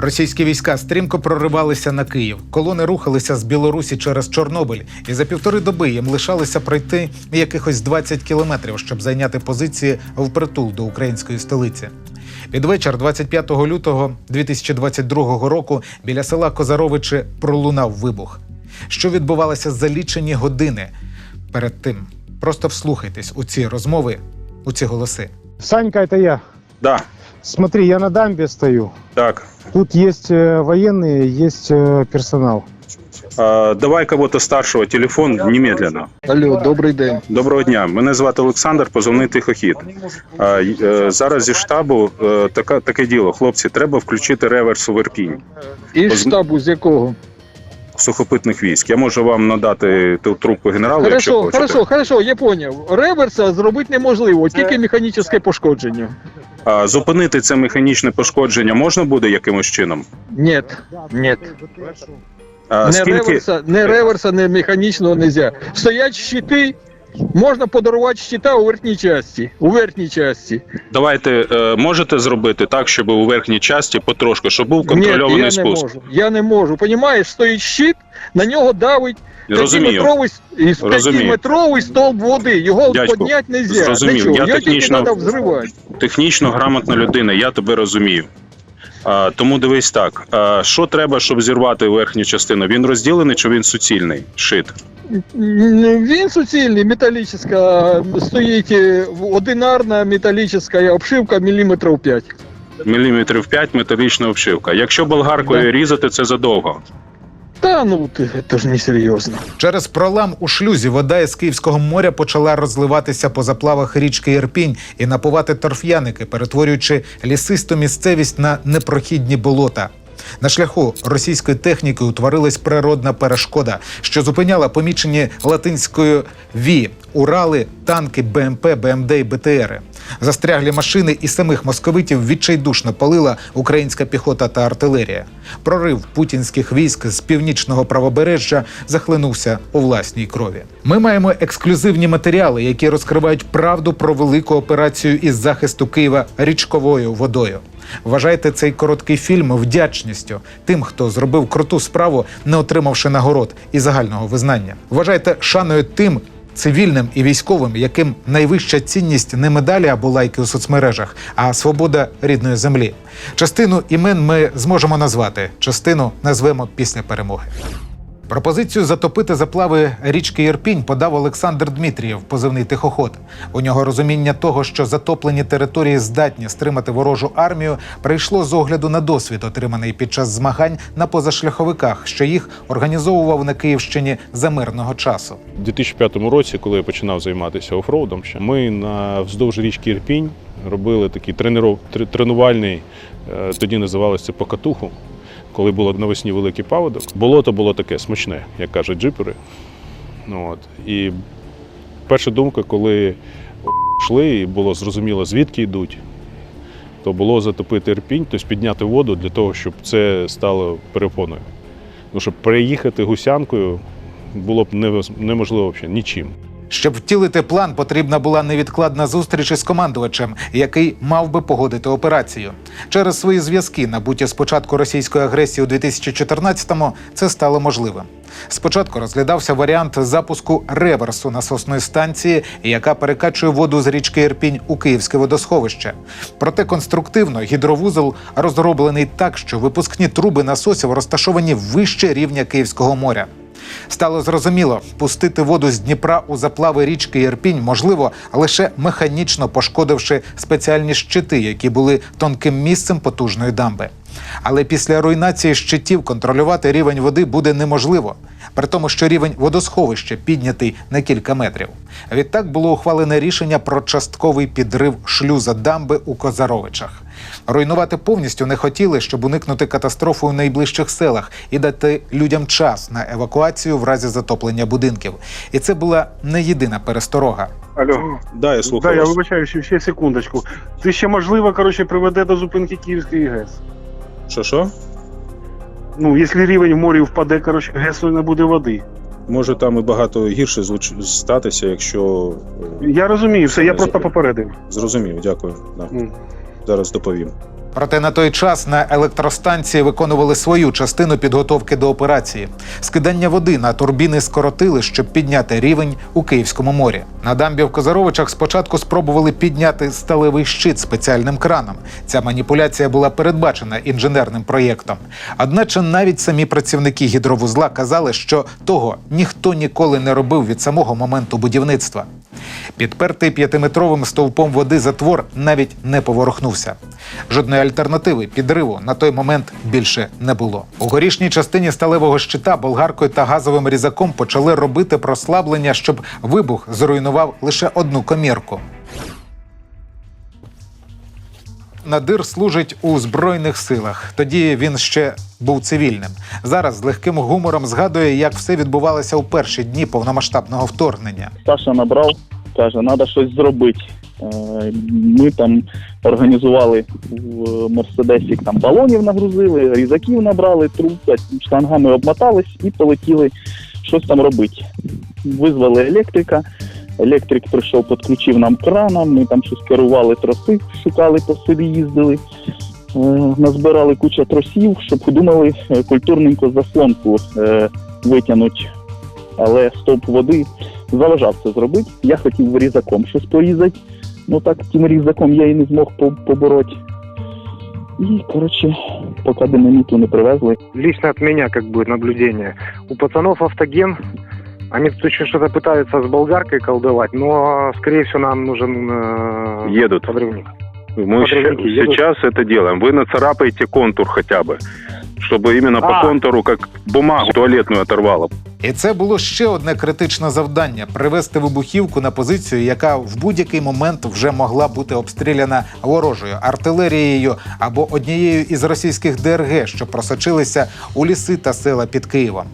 Російські війська стрімко проривалися на Київ. Колони рухалися з Білорусі через Чорнобиль, і за півтори доби їм лишалося пройти якихось 20 кілометрів, щоб зайняти позиції впритул до української столиці. Під вечір 25 лютого 2022 року біля села Козаровичі пролунав вибух. Що відбувалося за лічені години перед тим? Просто вслухайтесь у ці розмови, у ці голоси. Санька, это я. Да, Смотри, я на дамбе стою. так. Тут есть э, военные, есть э, персонал. А, давай кого-то старшого телефон немедленно. Алло, добрий день. Доброго дня. Мене звати Олександр, позивний тихохід. А, й- е, зараз зі штабу е, така, таке діло. Хлопці, треба включити реверс у Верпінь Із Поз- штабу з якого? Сухопитних військ. Я можу вам надати ту трубку генералу, якщо Хорошо, хочете. хорошо, хорошо, я поняв. Реверса зробити неможливо, тільки механічне пошкодження. А, зупинити це механічне пошкодження можна буде якимось чином? Ні, ні. А, Не скільки реверса, не реверса, не механічного нельзя. Стоять щити, можна подарувати щита у верхній часті. У верхній часті. давайте е, можете зробити так, щоб у верхній часті потрошку, щоб був Ні, контрольований я не можу. Я не можу. Понімаєш, стоїть щит, на нього давить Розумію. п'ятиметровий, стовп води. Його Дядько, підняти не можна. зрозумів. Я Його тільки технічно- треба взривати. технічно грамотна людина, я тебе розумію. А, тому дивись так: а, що треба, щоб зірвати верхню частину? Він розділений чи він суцільний? Шит. Він суцільний, металічна, стоїть е, одинарна металічна обшивка міліметрів 5. Міліметрів 5 металічна обшивка. Якщо болгаркою Да. різати, це задовго. Та ну ти- це ж не серйозно. Через пролам у шлюзі вода із Київського моря почала розливатися по заплавах річки Ірпінь і напувати торф'яники, перетворюючи лісисту місцевість на непрохідні болота. На шляху російської техніки утворилась природна перешкода, що зупиняла помічені латинською ві Урали, танки, БМП, БМД і БТРи. Застряглі машини і самих московитів відчайдушно палила українська піхота та артилерія. Прорив путінських військ з північного правобережжя захлинувся у власній крові. Ми маємо ексклюзивні матеріали, які розкривають правду про велику операцію із захисту Києва річковою водою. Вважайте цей короткий фільм вдячністю тим, хто зробив круту справу, не отримавши нагород і загального визнання. Вважайте шаною тим. Цивільним і військовим, яким найвища цінність не медалі або лайки у соцмережах, а свобода рідної землі. Частину імен ми зможемо назвати, частину назвемо після перемоги. Пропозицію затопити заплави річки Ірпінь подав Олександр Дмитрієв, позивний тихоход. У нього розуміння того, що затоплені території здатні стримати ворожу армію, прийшло з огляду на досвід, отриманий під час змагань на позашляховиках, що їх організовував на Київщині за мирного часу. У 2005 році, коли я починав займатися офроудом, ще, ми на вздовж річки Ірпінь робили такий тренувальний, е, тоді називалося покатуху, коли було навесні великий паводок. Болото було таке смачне, як кажуть джипери. Ну, от. І перша думка, коли йшли, і було зрозуміло, звідки йдуть, то було затопити Ірпінь, тобто підняти воду для того, щоб це стало перепоною. Ну, щоб переїхати гусянкою було б неможливо взагалі нічим. Щоб втілити план, потрібна була невідкладна зустріч із командувачем, який мав би погодити операцію. Через свої зв'язки, набуті з початку російської агресії у 2014-му, це стало можливим. Спочатку розглядався варіант запуску реверсу насосної станції, яка перекачує воду з річки Ірпінь у Київське водосховище. Проте конструктивно гідровузол розроблений так, що випускні труби насосів розташовані вище рівня Київського моря. Стало зрозуміло, пустити воду з Дніпра у заплави річки Ірпінь можливо лише механічно пошкодивши спеціальні щити, які були тонким місцем потужної дамби. Але після руйнації щитів контролювати рівень води буде неможливо, при тому, що рівень водосховища піднятий на кілька метрів. Відтак було ухвалене рішення про частковий підрив шлюза дамби у Козаровичах. Руйнувати повністю не хотіли, щоб уникнути катастрофи у найближчих селах і дати людям час на евакуацію в разі затоплення будинків. І це була не єдина пересторога. Алло. Да, я Да, я вибачаю, ще, ще секундочку. Це ще можливо, коротше, приведе до зупинки Київської ГЕС. Що що? Ну, якщо рівень в морі впаде, коротше, ГЕСу не буде води. Може там і багато гірше звуч... статися, якщо е, Я розумію, все, я просто попередив. зрозумів, дякую. Да. М. Зараз доповім. Проте на той час на електростанції виконували свою частину підготовки до операції. Скидання води на турбіни скоротили, щоб підняти рівень у Київському морі. На дамбі в Козаровичах спочатку спробували підняти сталевий щит спеціальним краном. Ця маніпуляція була передбачена інженерним проєктом. Одначе навіть самі працівники гідровузла казали, що того ніхто ніколи не робив від самого моменту будівництва. Підпертий п'ятиметровим стовпом води затвор навіть не поворухнувся. Жодної альтернативи підриву на той момент більше не було. У горішній частині сталевого щита болгаркою та газовим різаком почали робити прослаблення, щоб вибух зруйнував лише одну комірку. Надир служить у збройних силах. Тоді він ще був цивільним. Зараз з легким гумором згадує, як все відбувалося у перші дні повномасштабного вторгнення. Саша набрав, каже, треба щось зробити. Е, Ми там організували в Мерседесі там балонів нагрузили, різаків набрали, трубка, штангами обмотались і полетіли щось там робити. Визвали електрика. Електрик прийшов, підключив нам крана, ми там щось керували троси, шукали по селі, їздили. Е, Назбирали кучу тросів, щоб думали е, культурненько заслонку е, витягнути. Але стовп води заважав це зробити. Я хотів різаком щось порізати. Ну так тим різаком я і не змог по- побороти. І, коротше, поки динаміту не привезли, Лично от меня как бы наблюдение. У пацанов автоген, они тут еще что-то пытаются с болгаркой колдовать, но, скорее всего, нам нужен э, Едут. подрывник. Мы ща- Подрывники едут. сейчас это делаем. Вы нацарапаете контур хотя бы, Чтобы іменно по контуру, как бумагу туалетну оторвало. І це було ще одне критичне завдання привести вибухівку на позицію, яка в будь-який момент вже могла бути обстріляна ворожою артилерією або однією із російських ДРГ, що просочилися у ліси та села під Києвом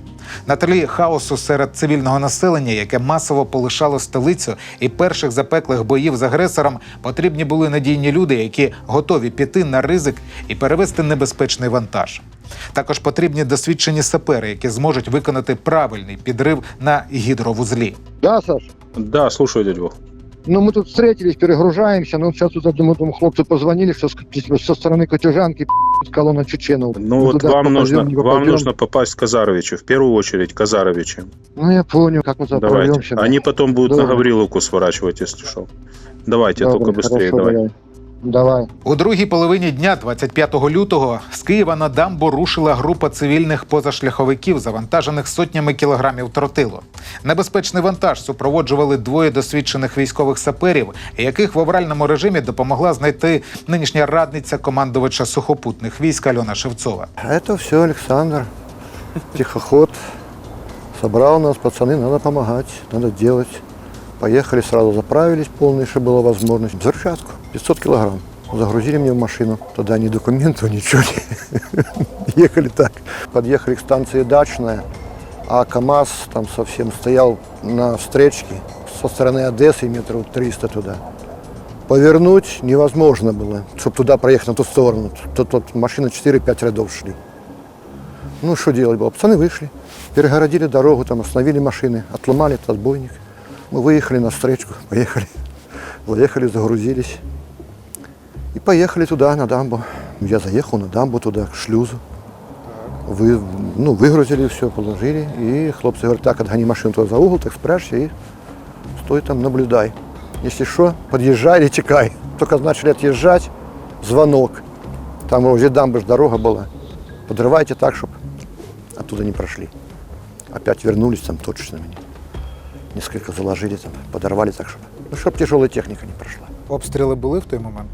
На тлі хаосу серед цивільного населення, яке масово полишало столицю, і перших запеклих боїв з агресором потрібні були надійні люди, які готові піти на ризик і перевести небезпечний вантаж. Також потрібні досвідчені сапери, які зможуть виконати правильний підрив на гідровузлі. Да, Саш? Да, слушаю, дядь Вов. Ну, мы тут встретились, перегружаемся, ну, сейчас тут одному этому хлопцу позвонили, что с- со стороны Котюжанки колонна чеченов. Ну вот вам попадем, нужно, вам нужно попасть к Казаровичу, в первую очередь к Казаровичу. Ну, я понял, как мы туда Давайте. Они потом будут на Добре. Гавриловку сворачивать, если что. Давайте, Добре, только быстрее, хорошо, давай. давай. Давай. У другій половині дня, 25 лютого, з Києва на дамбу рушила група цивільних позашляховиків, завантажених сотнями кілограмів тротилу. Небезпечний вантаж супроводжували двоє досвідчених військових саперів, яких в авральному режимі допомогла знайти нинішня радниця командувача сухопутних військ Альона Шевцова. Это все Александр, тихоход. Собрал нас, пацаны, надо помогать, надо делать. Поехали, сразу заправились полные, чтобы была возможность. Взрывчатку, 500 килограмм. Загрузили мне в машину. Тогда ни документов, ничего не. Ехали так. Подъехали к станции Дачная, а КАМАЗ там совсем стоял на встречке со стороны Одессы метров 300 туда. Повернуть невозможно было, чтобы туда проехать, на ту сторону. Тут, тут машины 4-5 рядов шли. Ну, что делать было? Пацаны вышли, перегородили дорогу, там остановили машины, отломали этот отбойник. Мы выехали на встречку, поехали. Заехали, загрузились. И поехали туда, на дамбу. Я заехал на дамбу туда, к шлюзу. Вы, ну, выгрузили все, положили. И хлопцы говорят, так, отгони машину туда за угол, так спрячься и стой там, наблюдай. Если что, подъезжай или текай. Только начали отъезжать, звонок. Там возле дамбы ж дорога была. Подрывайте так, чтобы оттуда не прошли. Опять вернулись там точечно меня. Несколько заложили там, подорвали так, чтобы, ну, чтобы тяжелая техника не прошла. Обстріли були в той момент?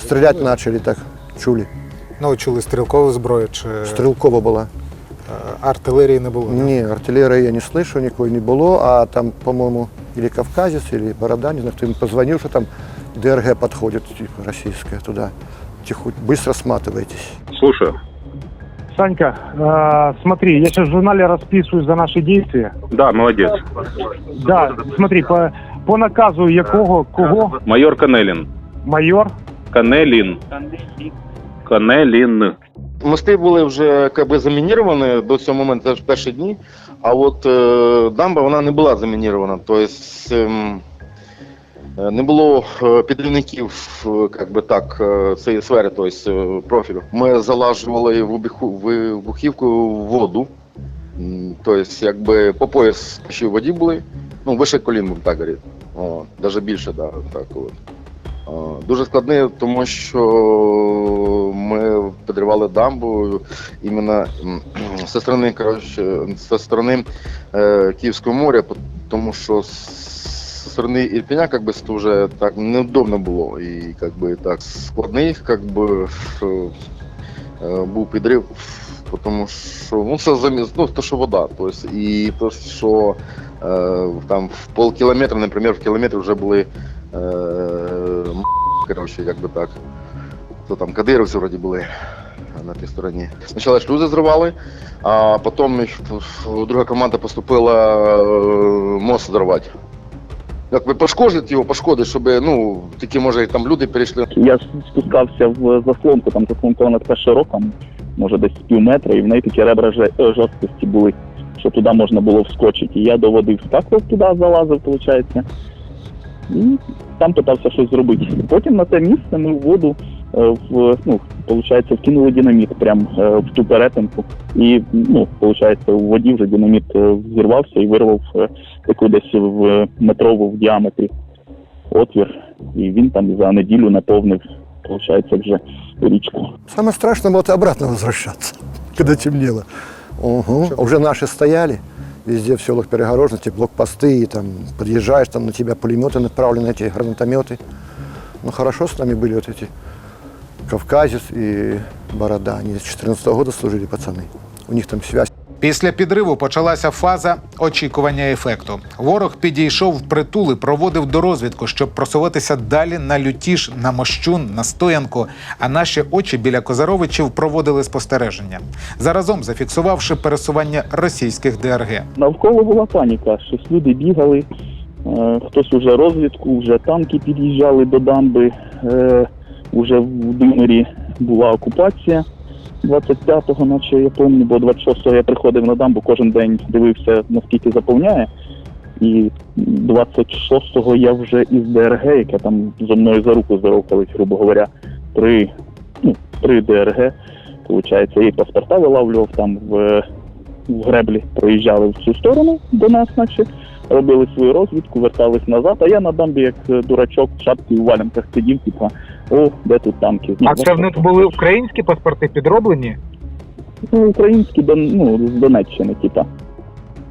Стрелять начали так, чули. Ну, чули стрілкову зброю чи Стрелкова была. е, артилерії не було? Не, артиллерии я не слышу, никакой не было. А там, по-моему, или кавказец, или борода, не знаю, кто им позвонил, что там ДРГ подходит, типа российская, туда. Тихо, быстро сматывайтесь. Слушаю. Санька, э, смотри, я сейчас в журнале расписываюсь за наши действия. Да, молодец. Да, смотри, по, по наказу якого, кого, Майор Канелин. майор, Канелин. Канелин. Мости були вже якби замініровані до цього моменту, це ж перші дні. А от е, дамба вона не була замінірована. Тобто Е, Не було е, підривників, е, як би так, е, цієї сфери, тобто е, профілю. Ми залажували в вибухівку воду. Тобто, якби по пояс ще воді були, ну, вище колін, так говорити. Навіть більше, да, так от. Дуже складний, тому що ми підривали дамбу іменно зі сторони, коротше, зі сторони е, Київського моря, тому що з сторони Ірпеня как бы, це вже так неудобно було. І как би, так складний как е, був підрив, тому що ну, це замість, ну, то, що вода. Тобто, і то, що е, там в полкілометра, наприклад, в кілометрі вже були е, м, коротше, як би так. То там кадировці вроді були на тій стороні. Спочатку шлюзи зривали, а потім друга команда поступила е, мост зривати. Як ви пошкодити його, пошкоди, щоб ну, такі може і там люди перейшли. Я спускався в заслонку, там заслонка вона така широка, може десь пів метра, і в неї такі ребра е, жорсткості були, що туди можна було вскочити. І я до води вскакував туди, залазив, виходить. І там питався щось зробити. Потім на те місце ми в воду в, ну, виходить, вкинули динаміт прямо е, в ту перетинку. І ну, виходить, у воді вже динаміт е, взірвався і вирвав е, таку десь в метрову в діаметрі отвір. І він там за неділю наповнив, виходить, вже річку. Самое страшное было это обратно возвращаться, когда темнело. Ого. Уже наши стояли, везде в селах перегорожены, эти блокпосты, и там подъезжаешь, там на тебя пулеметы направлены, эти гранатометы. Ну хорошо с нами были вот эти Кавказец и Борода. Они с 14 года служили пацаны. У них там связь. Після підриву почалася фаза очікування ефекту. Ворог підійшов в притул і проводив дорозвідку, щоб просуватися далі на лютіж, на мощун, на стоянку. А наші очі біля Козаровичів проводили спостереження, заразом зафіксувавши пересування російських ДРГ. Навколо була паніка, щось люди бігали, е, хтось уже розвідку, вже танки під'їжджали до дамби, е, уже в Димирі була окупація. 25-го, наче я пам'ятаю, бо 26-го я приходив на дамбу, кожен день дивився, наскільки заповняє. І 26-го я вже із ДРГ, яке там зо мною за руку здоровкались, грубо говоря, три, ну, три ДРГ. Получається, я паспорта вилавлював там в в греблі проїжджали в цю сторону до нас, наче робили свою розвідку, вертались назад. А я на дамбі, як е, дурачок, в шапці у валянках сидів, типа, о, де тут танки? А це в них були українські паспорти підроблені? Ну, українські ну, з Донеччини, типа.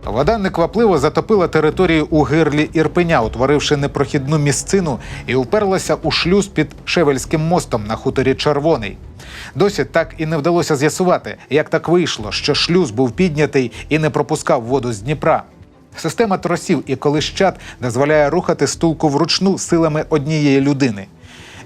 Вода неквапливо затопила територію у гирлі Ірпеня, утворивши непрохідну місцину і уперлася у шлюз під Шевельським мостом на хуторі Червоний. Досі так і не вдалося з'ясувати, як так вийшло, що шлюз був піднятий і не пропускав воду з Дніпра. Система тросів і колищат дозволяє рухати стулку вручну силами однієї людини.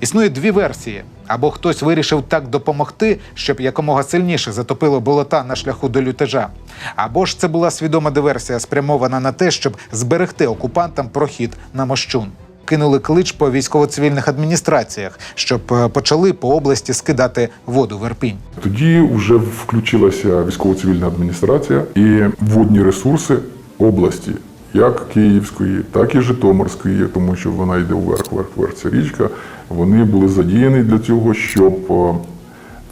Існує дві версії: або хтось вирішив так допомогти, щоб якомога сильніше затопило болота на шляху до лютежа, або ж це була свідома диверсія, спрямована на те, щоб зберегти окупантам прохід на мощун. Кинули клич по військово-цивільних адміністраціях, щоб е, почали по області скидати воду в Ірпінь. Тоді вже включилася військово-цивільна адміністрація і водні ресурси області, як Київської, так і Житомирської, тому що вона йде вверх, вверх, вверх ця річка. Вони були задіяні для цього, щоб е,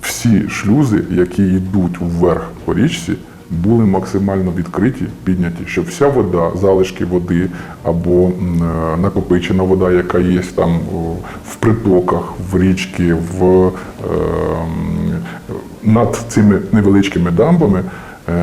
всі шлюзи, які йдуть вверх по річці, були максимально відкриті, підняті, щоб вся вода, залишки води або е, накопичена вода, яка є там в притоках, в річки, в, е, над цими невеличкими дамбами,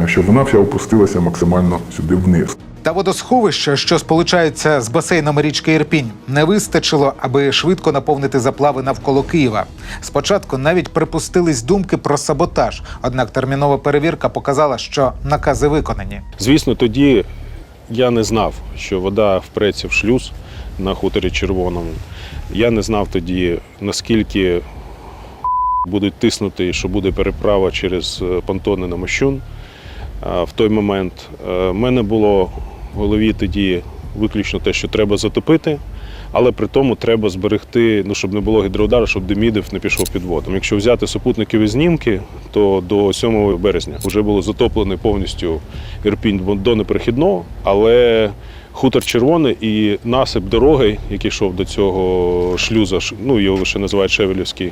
щоб вона вся опустилася максимально сюди вниз. Та водосховища, що сполучаються з басейном річки Ірпінь, не вистачило, аби швидко наповнити заплави навколо Києва. Спочатку навіть припустились думки про саботаж, однак термінова перевірка показала, що накази виконані. Звісно, тоді я не знав, що вода впреться в шлюз на хуторі червоному. Я не знав тоді, наскільки будуть тиснути, що буде переправа через е, понтони на Мощун. В той момент е, в мене було в голові тоді виключно те, що треба затопити, але при тому треба зберегти, ну, щоб не було гідроудару, щоб Демідов не пішов під водом. Якщо взяти супутникові знімки, то до 7 березня вже було затоплений повністю Ірпінь до неперехідного, але хутор червоний і насип дороги, який йшов до цього шлюза, ну його ще називають Шевелівський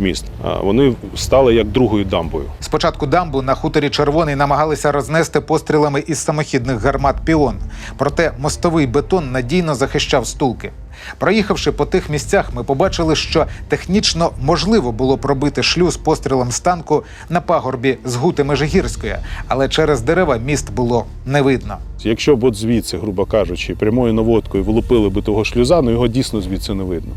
міст. Вони стали як другою дамбою. Спочатку дамбу на хуторі Червоний намагалися рознести пострілами із самохідних гармат Піон. Проте мостовий бетон надійно захищав стулки. Проїхавши по тих місцях, ми побачили, що технічно можливо було пробити шлюз пострілом з танку на пагорбі з гути Межигірської, але через дерева міст було не видно. Якщо б от звідси, грубо кажучи, прямою наводкою влупили би того шлюза, ну його дійсно звідси не видно.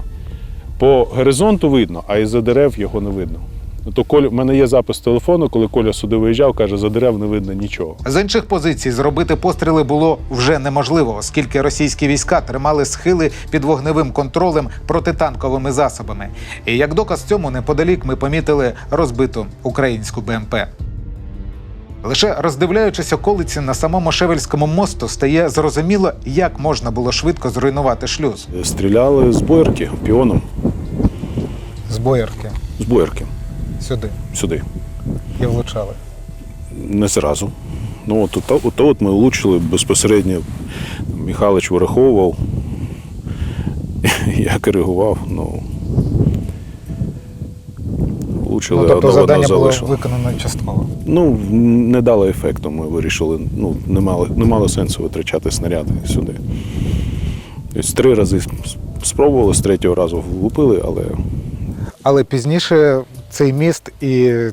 По горизонту видно, а із-за дерев його не видно. То Коля, в мене є запис телефону, коли Коля сюди виїжджав, каже, за дерев не видно нічого. З інших позицій зробити постріли було вже неможливо, оскільки російські війська тримали схили під вогневим контролем протитанковими засобами. І як доказ цьому, неподалік ми помітили розбиту українську БМП. Лише роздивляючись околиці на самому Шевельському мосту, стає зрозуміло, як можна було швидко зруйнувати шлюз. Стріляли з боярки піоном, З боярки з боярки сюди сюди. і влучали. Не зразу. Ну, от, от, от, от ми влучили безпосередньо. Михайлович вираховував, я коригував. Ну, влучили, Ну, тобто завдання було залишила. виконано частково. Ну, не дало ефекту. Ми вирішили, ну, не мало, не мало сенсу витрачати снаряди сюди. Тобто три рази спробували, з третього разу влупили, але Але пізніше цей міст і е,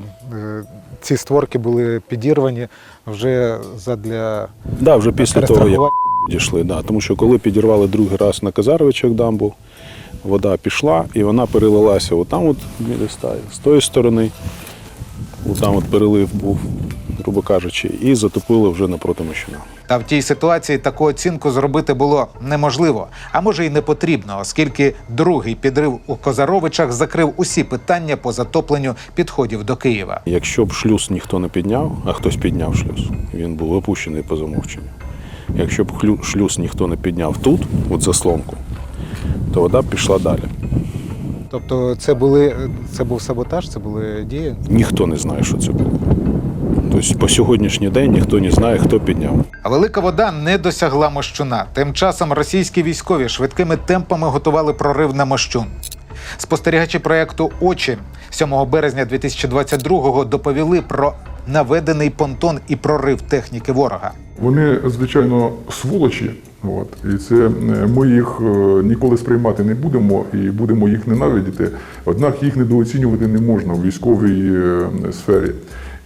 ці створки були підірвані вже задля да, вже після того, як підійшли. Да. Тому що коли підірвали другий раз на Казаровичах дамбу, вода пішла і вона перелилася отам, от біля з тої сторони, отам от перелив був, грубо кажучи, і затопили вже напроти Мощина. Та в тій ситуації таку оцінку зробити було неможливо, а може й не потрібно, оскільки другий підрив у Козаровичах закрив усі питання по затопленню підходів до Києва. Якщо б шлюз ніхто не підняв, а хтось підняв шлюз, він був опущений по замовченню. Якщо б шлюз ніхто не підняв тут, от заслонку, то вода б пішла далі. Тобто, це були це був саботаж, це були дії. Ніхто не знає, що це було. Тобто по сьогоднішній день ніхто не знає, хто підняв. А велика вода не досягла мощуна. Тим часом російські військові швидкими темпами готували прорив на мощун. Спостерігачі проекту Очі 7 березня 2022-го доповіли про наведений понтон і прорив техніки ворога. Вони, звичайно, сволочі. От, і це е, ми їх е, ніколи сприймати не будемо і будемо їх ненавидіти. Однак їх недооцінювати не можна в військовій е, сфері.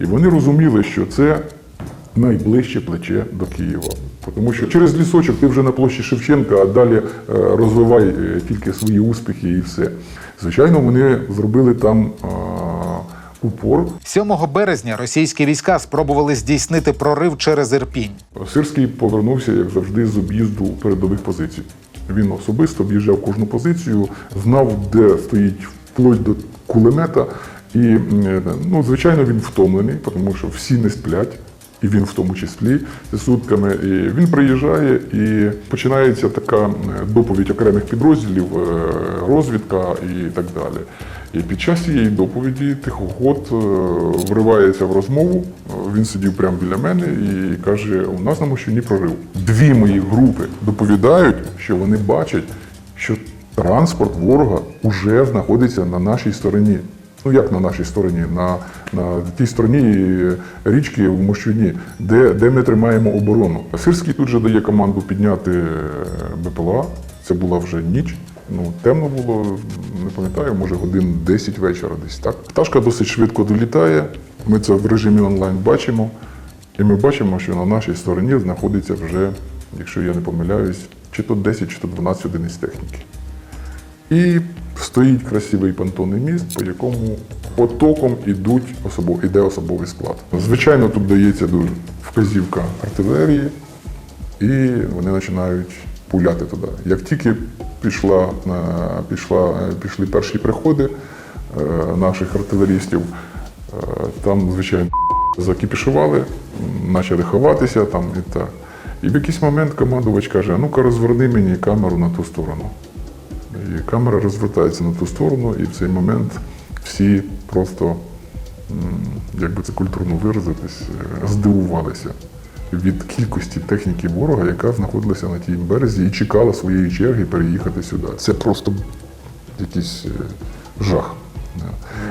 І вони розуміли, що це найближче плече до Києва. Тому що через лісочок ти вже на площі Шевченка, а далі розвивай тільки свої успіхи і все. Звичайно, вони зробили там упор – 7 березня російські війська спробували здійснити прорив через Ірпінь. Сирський повернувся, як завжди, з об'їзду передових позицій. Він особисто об'їжджав кожну позицію, знав, де стоїть вплоть до кулемета. І, ну, звичайно, він втомлений, тому що всі не сплять, і він в тому числі з сутками. І він приїжджає і починається така доповідь окремих підрозділів, е, розвідка і так далі. І під час цієї доповіді тихоход е, вривається в розмову. Е, Він сидів прямо біля мене і каже: у нас на Мощуні прорив. Дві мої групи доповідають, що вони бачать, що транспорт ворога вже знаходиться на нашій стороні. Ну як на нашій стороні? На, на тій стороні річки в Мощуні, де, де ми тримаємо оборону. Сирський тут же дає команду підняти е, БПЛА. Це була вже ніч. Ну, темно було, не пам'ятаю, може годин 10 вечора десь так. Пташка досить швидко долітає. Ми це в режимі онлайн бачимо. І ми бачимо, що на нашій стороні знаходиться вже, якщо я не помиляюсь, чи то 10, чи то 12 одиниць техніки. І стоїть красивий понтонний міст, по якому потоком ідуть особо, іде особовий склад. Звичайно, тут дається дуже вказівка артилерії, і вони починають пуляти туди. Як тільки пішла, е, пішла, е, пішли перші приходи е, наших артилерістів, там, звичайно, закіпішували, почали ховатися там і так. І в якийсь момент командувач каже: ну-ка розверни мені камеру на ту сторону. І камера розвертається на ту сторону, і в цей момент всі просто, як би це культурно виразитись, е, здивувалися. від кількості техніки ворога, яка знаходилася на тій березі і чекала своєї черги переїхати сюди. Це просто якийсь е, жах.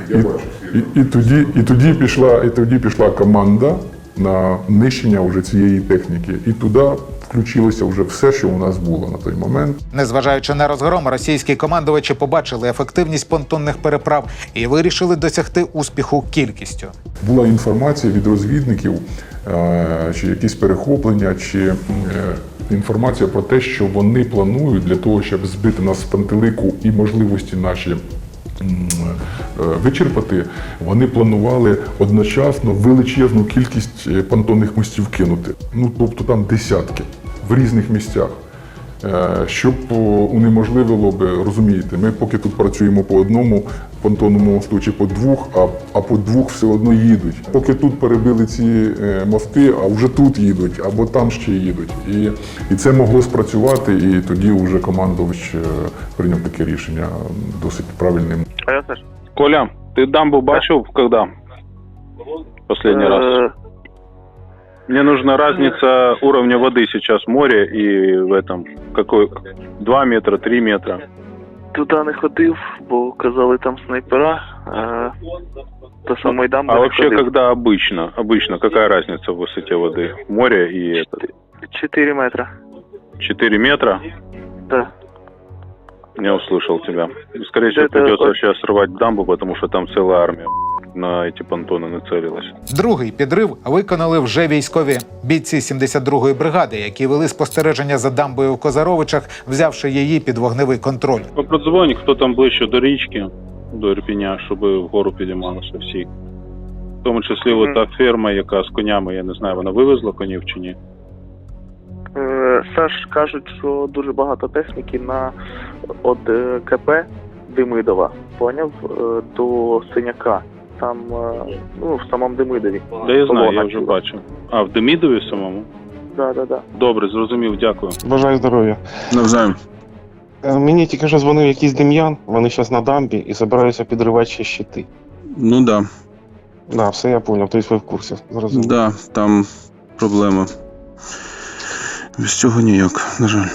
І, і, і, тоді, і, тоді пішла, і тоді пішла команда на нищення вже цієї техніки. І туди включилося вже все, що у нас було на той момент. Незважаючи на розгром, російські командувачі побачили ефективність понтонних переправ і вирішили досягти успіху кількістю. Була інформація від розвідників, е, чи якісь перехоплення, чи е, інформація про те, що вони планують для того, щоб збити нас з пантелику і можливості наші. Е, Вичерпати, вони планували одночасно величезну кількість е, понтонних мостів кинути. Ну тобто там десятки в різних місцях. Е, Щоб унеможливило би, розумієте, ми поки тут працюємо по одному понтонному мосту чи по двох, а, а по двох все одно їдуть. Поки тут перебили ці мости, а вже тут їдуть, або там ще їдуть. І, і це могло спрацювати, і тоді вже командувач прийняв таке рішення досить правильним. Коля, ты дамбу бачил когда? Последний раз. Мне нужна разница уровня воды сейчас в море и в этом. Какой? 2 метра, 3 метра. Туди не ходив, бо казали там снайпера. А, до самої дамби А вообще, ходив. когда обычно? Обычно какая разница в высоте воды? Море и это? 4 метра. 4 метра? Да. Не услышал тебя. Скорее всего, Это придется вот- сейчас срывать дамбу, потому что там целая армия на эти понтоны нацелилась. Другий підрив виконали вже військові бійці 72-ї бригади, які вели спостереження за дамбою в Козаровичах, взявши її під вогневий контроль. Продзвонь, хто там ближче до річки, до Ірпіня, щоб вгору підіймалися всі. В тому числі Мгм. от та ферма, яка з конями, я не знаю, вона вивезла конів чи ні. Е, Саш кажуть, що дуже багато техніки на от е, КП Демидова, поняв, е, до синяка. Там, ну, в самому Демидові. Да я знаю, я вже бачив. А в Демідові самому? Да, да, да. Добре, зрозумів, дякую. Бажаю здоров'я. Навзаєм. Мені тільки що дзвонив якийсь дем'ян, вони зараз на дамбі і збираються підривати ще щити. Ну да, Да, все я понял, тобто ви в курсі. Зрозумів. да, там проблема. Без цього ніяк, на жаль.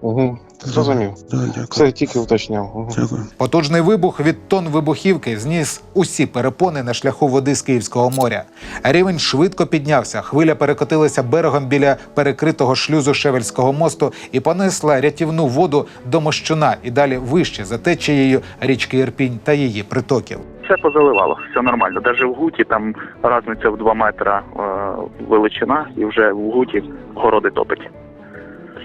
Угу. Зрозумів. Да, дякую. Все тільки уточняв. Угу. Дякую. Потужний вибух від тонн вибухівки зніс усі перепони на шляху води з Київського моря. Рівень швидко піднявся. Хвиля перекотилася берегом біля перекритого шлюзу Шевельського мосту і понесла рятівну воду до Мощуна і далі вище за течією річки Ірпінь та її притоків. Все позаливало, все нормально. Навіть в Гуті там різниця в 2 метра е, величина, і вже в Гуті городи топить.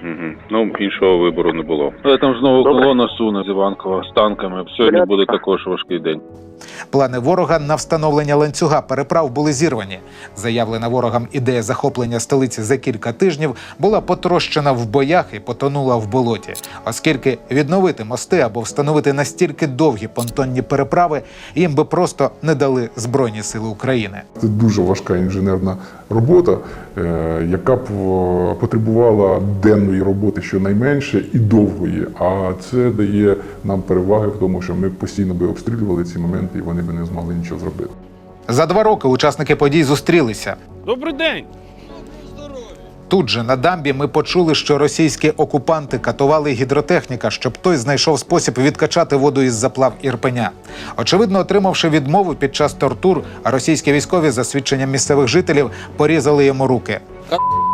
Угу. Ну, іншого вибору не було. Але там знову Добре. колона суне з Іванкова з танками. Сьогодні Порядку. буде також важкий день. Плани ворога на встановлення ланцюга переправ були зірвані. Заявлена ворогам ідея захоплення столиці за кілька тижнів була потрощена в боях і потонула в болоті, оскільки відновити мости або встановити настільки довгі понтонні переправи їм би просто не дали збройні сили України. Це дуже важка інженерна робота, е, яка б потребувала денної роботи щонайменше і довгої. А це дає нам переваги в тому, що ми постійно би обстрілювали ці моменти, і вони би не змогли нічого зробити. За два роки учасники подій зустрілися. Добрий день! Тут же на дамбі ми почули, що російські окупанти катували гідротехніка, щоб той знайшов спосіб відкачати воду із заплав Ірпеня. Очевидно, отримавши відмову під час тортур, російські військові, за свідченням місцевих жителів, порізали йому руки.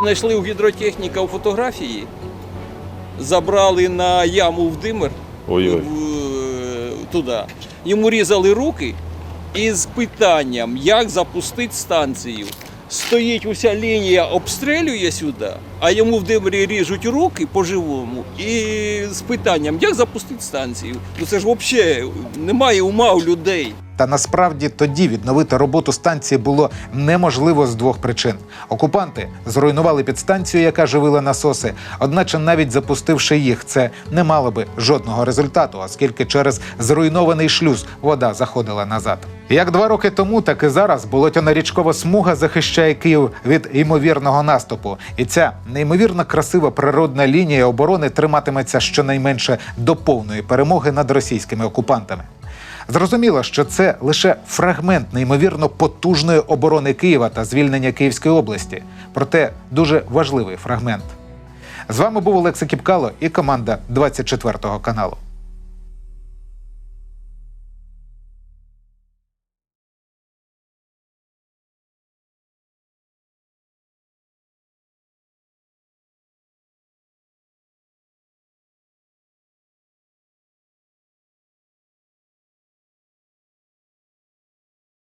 Знайшли у гідротехніка у фотографії, забрали на яму в Димир в- туди. Йому різали руки із питанням, як запустити станцію. Стоїть уся лінія, обстрілює сюди, а йому в Димирі ріжуть руки по-живому і з питанням, як запустити станцію. Ну це ж взагалі немає ума у людей. Та насправді тоді відновити роботу станції було неможливо з двох причин: окупанти зруйнували підстанцію, яка живила насоси. Одначе, навіть запустивши їх, це не мало би жодного результату, оскільки через зруйнований шлюз вода заходила назад. Як два роки тому, так і зараз болотяна річкова смуга захищає Київ від ймовірного наступу. І ця неймовірно красива природна лінія оборони триматиметься щонайменше до повної перемоги над російськими окупантами. Зрозуміло, що це лише фрагмент неймовірно потужної оборони Києва та звільнення Київської області, проте дуже важливий фрагмент. З вами був Олекса Кіпкало і команда 24 каналу.